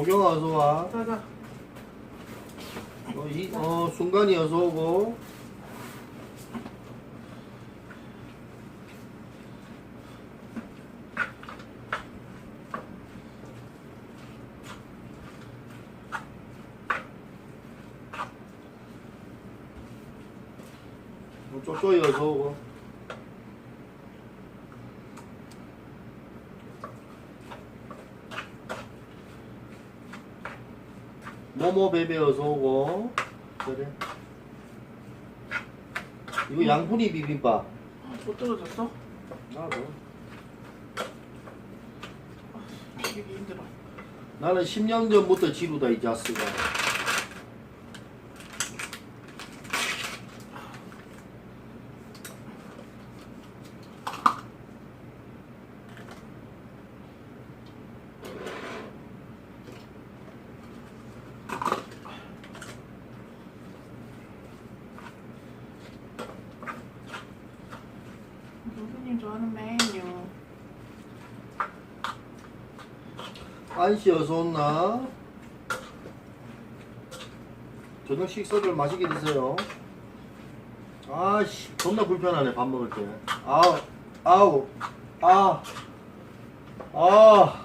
도경 어서 와. 자자. 어, 이, 어 순간이 어서 오고. 어, 쪼쪼이 어서 오고. 모모 베베 어서 오고. 그래. 이거 양푼이 비빔밥. 못 떨어졌어? 나도. 되게 힘들어. 나는 10년 전부터 지루다 이 자스가. 교수님 좋아하는 메뉴. 안씨 어서 온나? 저녁 식사를 맛있게 드세요. 아씨 존나 불편하네 밥 먹을 때. 아우 아우 아 아.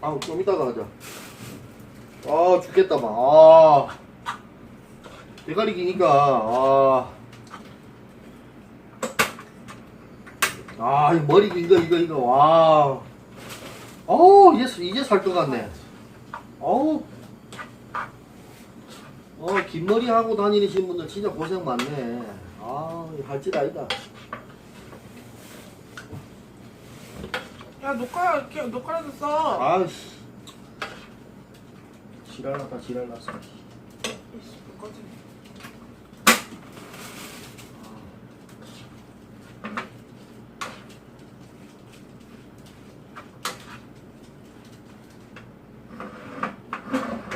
아우 좀 이따가 하자. 아 죽겠다 막. 아 대가리 기니까 아. 아, 이 머리 이거 이거 이거 와. 어우, 이제 이제 살 것 같네. 어우. 어, 긴 머리 하고 다니시는 분들 진짜 고생 많네. 아, 할짓 아니다. 야 녹화 이렇게 녹화라도 써. 아이씨. 지랄났다, 지랄났어. 이씨 꺼지네.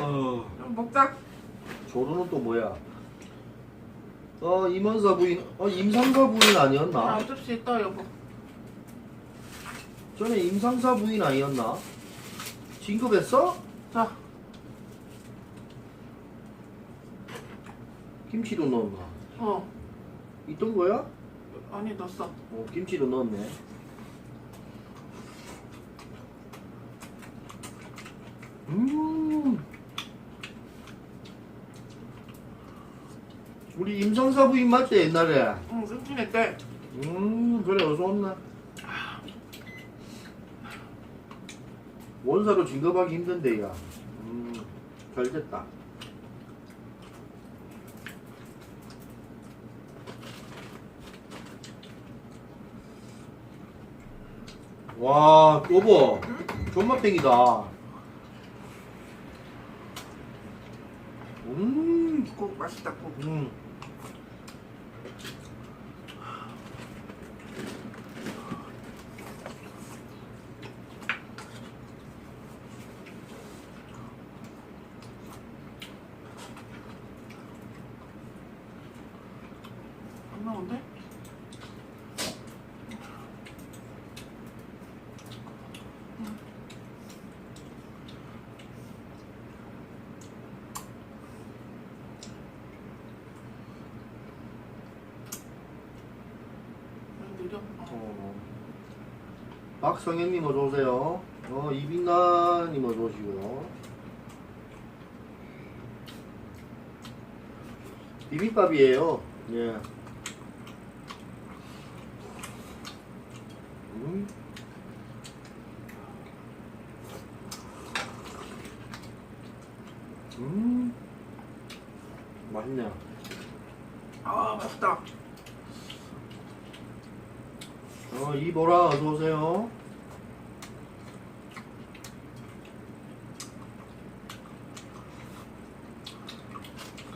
어, 그럼 먹자. 조루는 또 뭐야? 어, 임원사 부인, 어, 임상사 부인 아 아니었나? 어차피 있다 여보. 전에 임상사 부인 아니었나? 진급했어? 자. 김치도 넣었나? 어. 있던 거야? 아니 넣었어. 어, 김치도 넣었네. 음. 우리 임상사 부인 맞지 옛날에? 응 승진했대. 음 그래 어서 온나? 원사로 진급하기 힘든데 야. 음 잘 됐다. 와 여보 존맛탱이다. 음. 국 맛있다 국. 음. 안 박성현님 어서 오세요. 어 이빈나님 어서 오시고요. 비빔밥이에요. 예. 음. 음. 맛있네요. 아 맛있다. 어, 이보라 어서 오세요.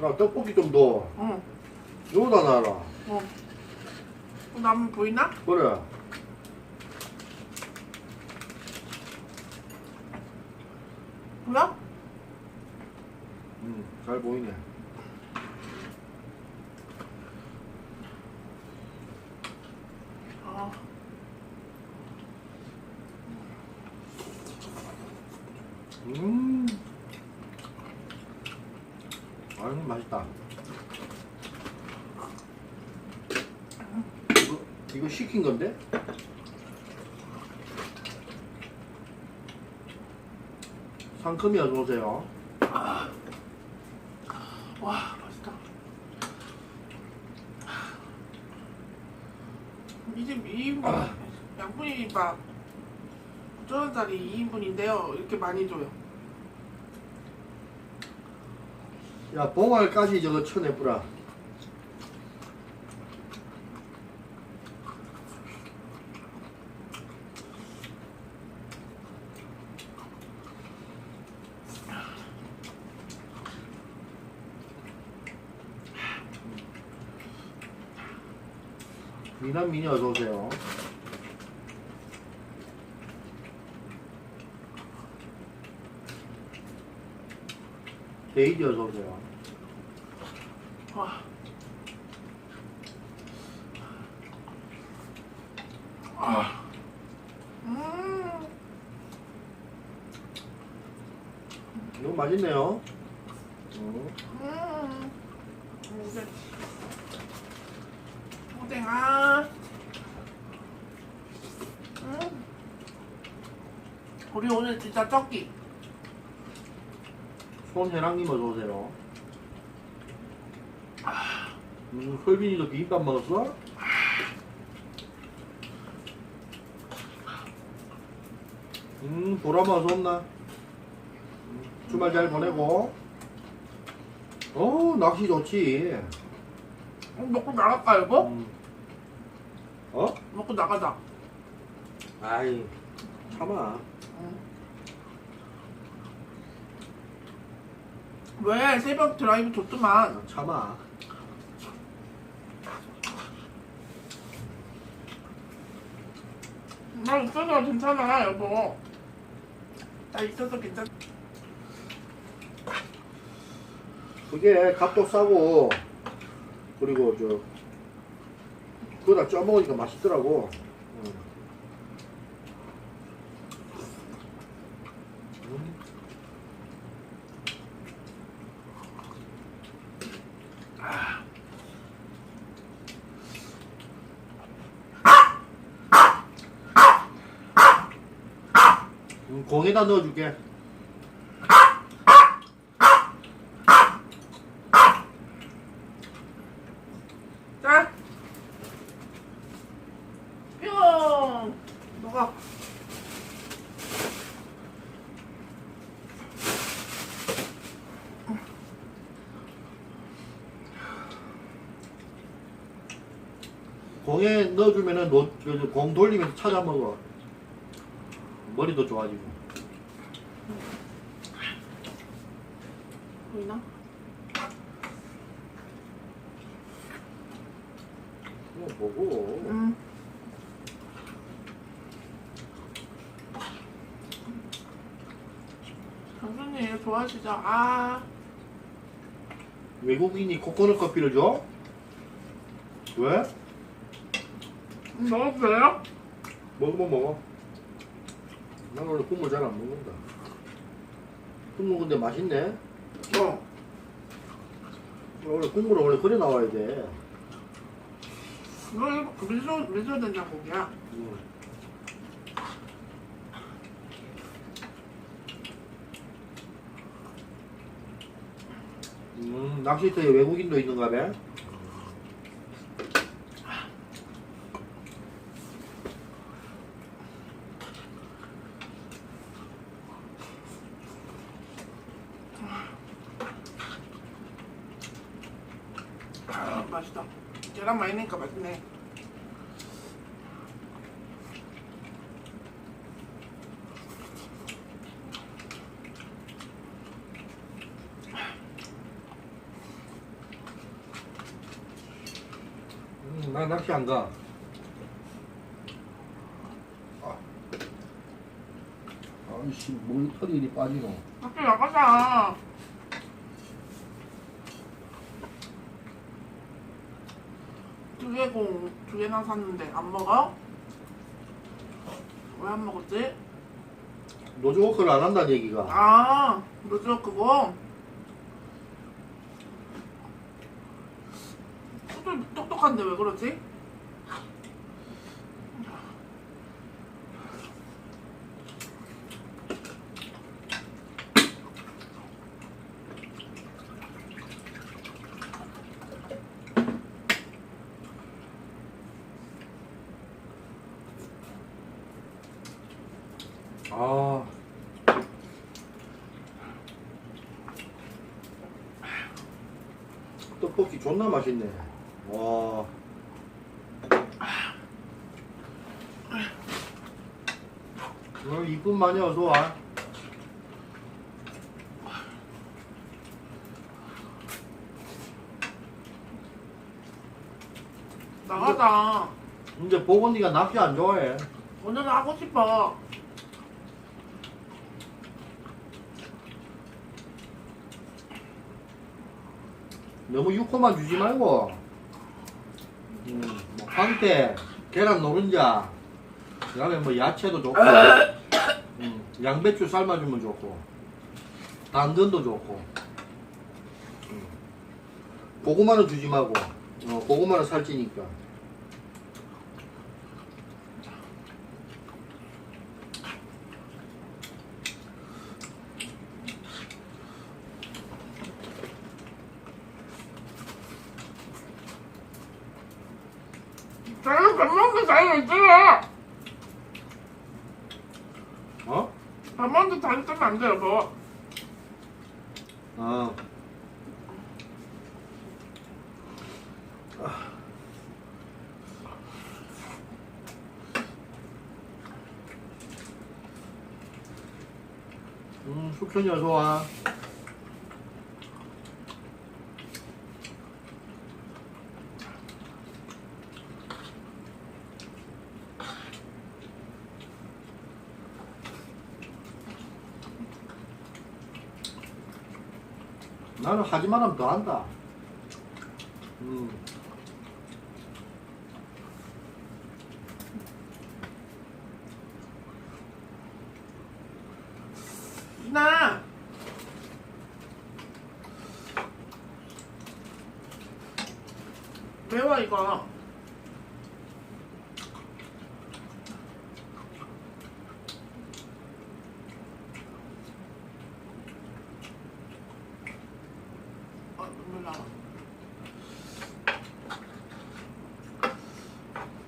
나 떡볶이 좀 넣어. 응. 여기다 놔라. 어. 어, 나무 보이나? 그래. 뭐야? 음, 잘 보이네. 음. 아유, 맛있다. 이거, 이거 시킨 건데? 상큼이 어서오세요. 이집 2인분 아. 양푼이밥 9천원짜리 2인분인데요. 이렇게 많이 줘요. 야, 봉알까지 저거 쳐내뿌라. 미남 미녀 어서 오세요. 데이지 어서 오세요. 와. 아. 음. 이거 맛있네요. 음. 음. 이제 오뎅아. 음. 우리 오늘 진짜 쩍기. 손해랑님 어서 오세요. 음, 설빈이도 비빔밥 먹었어? 음, 보람아 어서 없나? 음, 주말 잘 보내고. 어, 낚시 좋지. 어, 먹고 나갈까 여보? 음. 어? 먹고 나가자. 아이, 참아. 왜 새벽 드라이브 좋더만. 참아. 나 있어서 괜찮아 여보. 나 있어서 괜찮. 그게 값도 싸고, 그리고 저, 그거다 쪄먹으니까 맛있더라고. 음. 음. 음, 공에다 넣어줄게. 자. 뿅. 먹어. 공에 넣어주면은 노, 그, 그, 공 돌리면서 찾아 먹어. 머리도 좋아지고. 보이나? 뭐 보고. 음. 강수님 좋아하시죠? 아. 외국인이 코코넛 커피를 줘? 왜? 음, 먹었어요? 먹으면 먹어. 난 원래 국물 잘 안 먹는다. 국물 근데 맛있네. 어. 원래 국물은 원래 그래 나와야 돼. 이거 미소 미소 된장국이야. 음. 음, 낚시터에 외국인도 있는가 봐. 아, 맛있다. 계란 많이 넣으니까 맛있네. 음, 나 낚시 안 가. 아. 아이씨, 뭘 털이 이리 빠지노. 밖에 나가자. 두 개공 두 개나 샀는데 안 먹어? 왜 안 먹었지? 노즈워크를 안 한다는 얘기가. 아, 로즈워 그거. 좀 똑똑한데 왜 그러지? 아. 떡볶이 존나 맛있네. 와. 어, 이쁜 마녀 어서 와. 나가자. 이제 보건이가 낚시 안 좋아해. 오늘은 하고 싶어. 너무 육포만 주지 말고. 황태, 계란 노른자, 그 다음에 뭐 야채도 좋고, 음, 양배추 삶아주면 좋고, 당근도 좋고. 음. 고구마는 주지 말고, 어, 고구마는 살찌니까. 저는 밥 먹는 잘 있지. 어? 밥 먹는 잘 있으면 안 돼, 여보. 아. 음, 숙현이 어서 와. 나는 하지만 하면 더 한다. 음. 나 매워 이거. 아 눈물 나.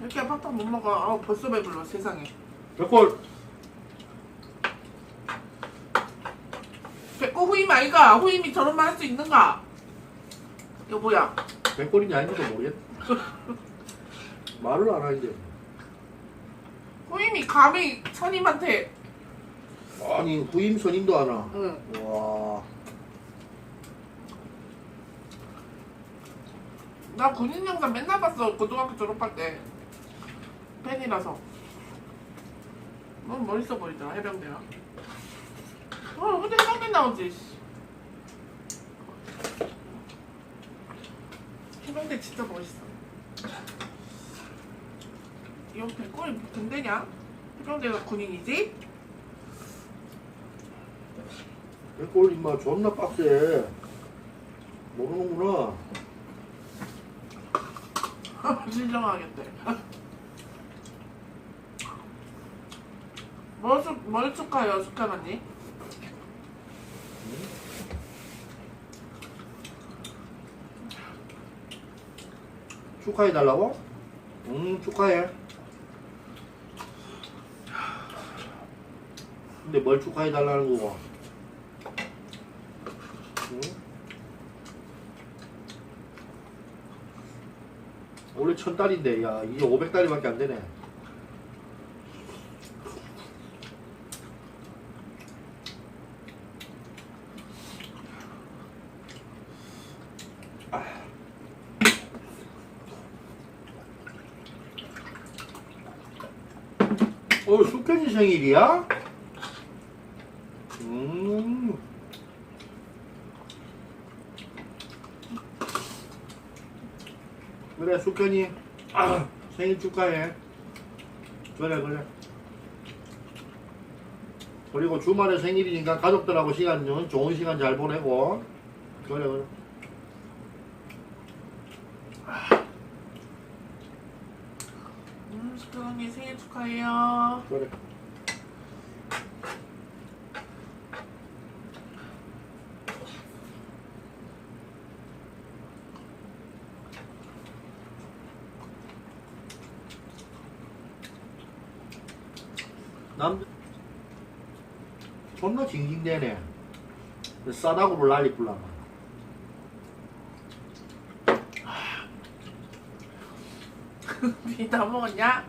이렇게 팍팍 못 먹어. 아우 벌써 배불러 세상에. 백골. 백고 후임 아이가 후임이 저런 말 할 수 있는가? 여보야. 백골인지 아닌지도 모르겠다. 말을 안 하는데. 후임이 감히 선임한테 아니, 후임 선임도 안 와. 응. 와. 나 군인 영상 맨날 봤어 고등학교 졸업할 때 팬이라서 너무 멋있어 보이더라 해병대가 어 근데 해병대 나오지 씨. 해병대 진짜 멋있어 이건 백골이 군대냐? 해병대가 군인이지? 백골 인마 존나 빡세. 모르는구나. 진정하겠대 뭘, 축, 뭘 축하해요 숙현 언니? 축하해 달라고? 음 축하해. 근데 뭘 축하해 달라는 거고? 응? 원래 천 달인데 야 이제 오백 달이밖에 안 되네. 어, 숙현이 생일이야? 음. 그래, 숙현이. 아, 생일 축하해. 그래, 그래. 그리고 주말에 생일이니까 가족들하고 시간 좀 좋은 시간 잘 보내고 그래 그래 음, 언니 생일 축하해요. 그래. 남 존나 징징대네. 싸다구를 난리 불라마 니다 먹었냐?